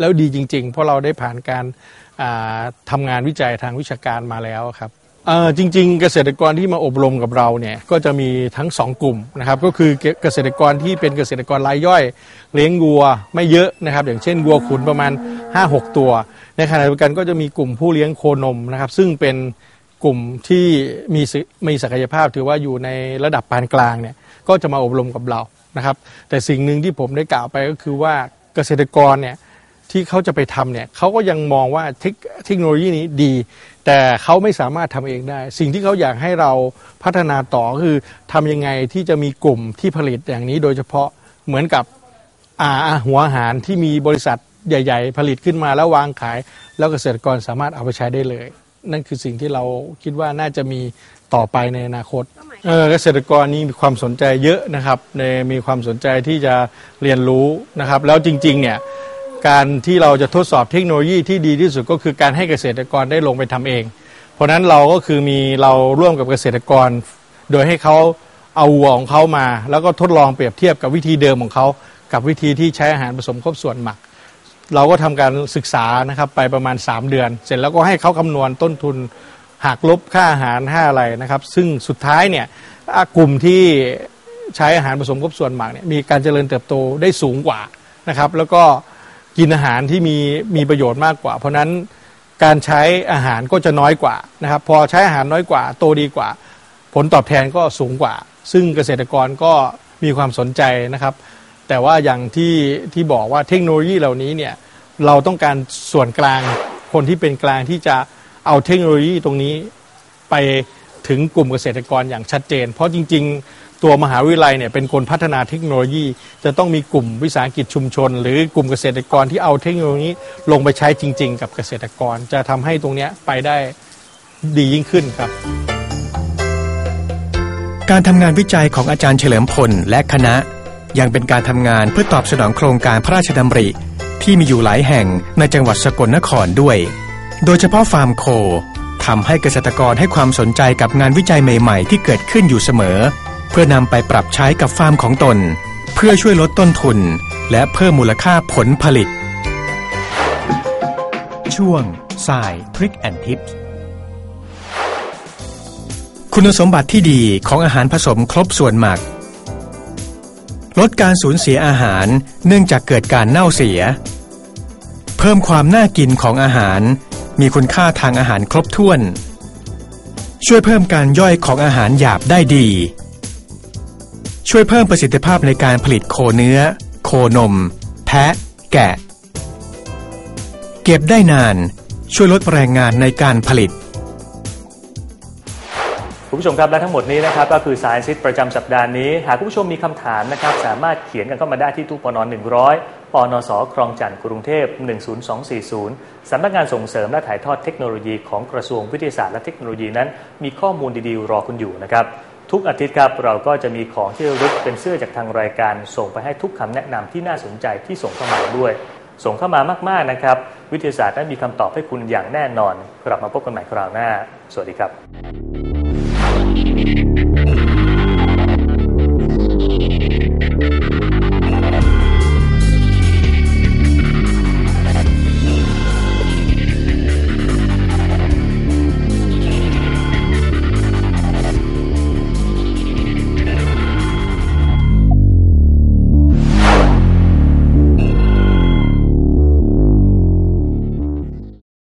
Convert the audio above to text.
แล้วดีจริง ๆ เพราะเราได้ผ่านการอ่าทำงานวิจัยทางวิชาการมาแล้วครับจริง ๆ เกษตรกรที่มาอบรมกับเราเนี่ยก็จะมีทั้งสองกลุ่มนะครับก็คือเกษตรกรที่เป็นเกษตรกรรายย่อย เลี้ยงวัวไม่เยอะนะครับ อย่างเช่นวัวขุนประมาณ 5-6 ตัว ในขณะเดียวกันก็จะมีกลุ่มผู้เลี้ยงโคนมนะครับ ซึ่งเป็นกลุ่มที่มีมีศักยภาพถือว่าอยู่ในระดับปานกลางเนี่ยก็จะมาอบรมกับเรานะครับ แต่สิ่งหนึ่งที่ผมได้กล่าวไปก็คือว่าเกษตรกรเนี่ย ที่เขาจะไปทำเนี่ยเขาก็ยังมองว่าเทคเทคโนโลยีนี้ดี แต่เขาไม่สามารถทำเองได้ สิ่งที่เขาอยากให้เราพัฒนาต่อก็คือทำยังไงที่จะมีกลุ่มที่ผลิตอย่างนี้โดยเฉพาะเหมือนกับอาหัวอาหารที่มีบริษัทใหญ่ ๆ ผลิตขึ้นมาแล้ววางขาย แล้วเกษตรกรสามารถเอาไปใช้ได้เลย นั่นคือสิ่งที่เราคิดว่าน่าจะมีต่อไปในอนาคตเออเกษตรกรนี่มีความสนใจเยอะนะครับในมีความสนใจที่จะเรียนรู้นะครับ แล้วจริงๆเนี่ย การที่เราจะทดสอบเทคโนโลยีที่ดีที่สุดก็คือการให้เกษตรกรได้ลงไปทำเอง เพราะฉะนั้นเราก็คือมีเราร่วมกับเกษตรกร โดยให้เขาเอาวัวของเขามา แล้วก็ทดลองเปรียบเทียบกับวิธีเดิมของเขากับวิธีที่ใช้อาหารผสมครบส่วนหมัก เราก็ทำการศึกษานะครับไปประมาณ 3 เดือน เสร็จแล้วก็ให้เขาคำนวณต้นทุนหักลบค่าอาหารค่าอะไรนะครับ ซึ่งสุดท้ายเนี่ยกลุ่มที่ใช้อาหารผสมครบส่วนหมักเนี่ยมีการเจริญเติบโตได้สูงกว่านะครับ แล้วก็ กินอาหารที่มีมีประโยชน์มากกว่า เพราะนั้นการใช้อาหารก็จะน้อยกว่านะครับ พอใช้อาหารน้อยกว่า โตดีกว่า ผลตอบแทนก็สูงกว่า ซึ่งเกษตรกรก็มีความสนใจนะครับ แต่ว่าอย่างที่ที่บอกว่าเทคโนโลยีเหล่านี้เนี่ยเราต้องการส่วนกลางคนที่เป็นกลางที่จะเอาเทคโนโลยีตรงนี้ไปถึงกลุ่มเกษตรกรอย่างชัดเจน เพราะจริง ๆ ตัวมหาวิทยาลัยเนี่ยเป็นคนพัฒนาเทคโนโลยี จะต้องมีกลุ่มวิสาหกิจชุมชน หรือกลุ่มเกษตรกรที่เอาเทคโนโลยีลงไปใช้จริง ๆ กับเกษตรกร จะทำให้ตรงนี้ไปได้ดียิ่งขึ้นครับ การทำงานวิจัยของอาจารย์เฉลิมพลและคณะ ยังเป็นการทำงานเพื่อตอบสนองโครงการพระราชดำริ ที่มีอยู่หลายแห่งในจังหวัดสกลนครด้วย โดยเฉพาะฟาร์มโคทำให้เกษตรกรให้ความสนใจกับงานวิจัยใหม่ ๆ ที่เกิดขึ้นอยู่เสมอ เพื่อนำไปปรับใช้กับฟาร์มของตน เพื่อช่วยลดต้นทุน และเพิ่มมูลค่าผลผลิต ช่วงสายทริคแอนทิปคุณสมบัติที่ดีของอาหารผสมครบส่วนหมัก ลดการสูญเสียอาหารเนื่องจากเกิดการเน่าเสีย เพิ่มความน่ากินของอาหาร มีคุณค่าทางอาหารครบถ้วน ช่วยเพิ่มการย่อยของอาหารหยาบได้ดี ช่วยเพิ่มประสิทธิภาพในการผลิตโคเนื้อ โคนม แพะ แกะ เก็บได้นาน ช่วยลดแรงงานในการผลิตคุณผู้ชมครับและทั้งหมดนี้นะครับก็คือ Science ประจำสัปดาห์นี้ หากคุณผู้ชมมีคำถามนะครับสามารถเขียนกันเข้ามาได้ที่ตู้ปอน100ปนสคลองจันทร์กรุงเทพ 10240 สำนักงานส่งเสริมและถ่ายทอดเทคโนโลยีของกระทรวงวิทยาศาสตร์และเทคโนโลยีนั้น มีข้อมูลดีๆ รอคุณอยู่นะครับ ทุกอาทิตย์ครับเราก็จะมีของที่รึกเป็นเสื้อจากทางรายการ ส่งไปให้ทุกคำแนะนำที่น่าสนใจที่ส่งเข้ามาด้วย ส่งเข้ามามากๆนะครับ วิทยาศาสตร์นั้นมีคำตอบให้คุณอย่างแน่นอน กลับมาพบกันใหม่คราวหน้า สวัสดีครับ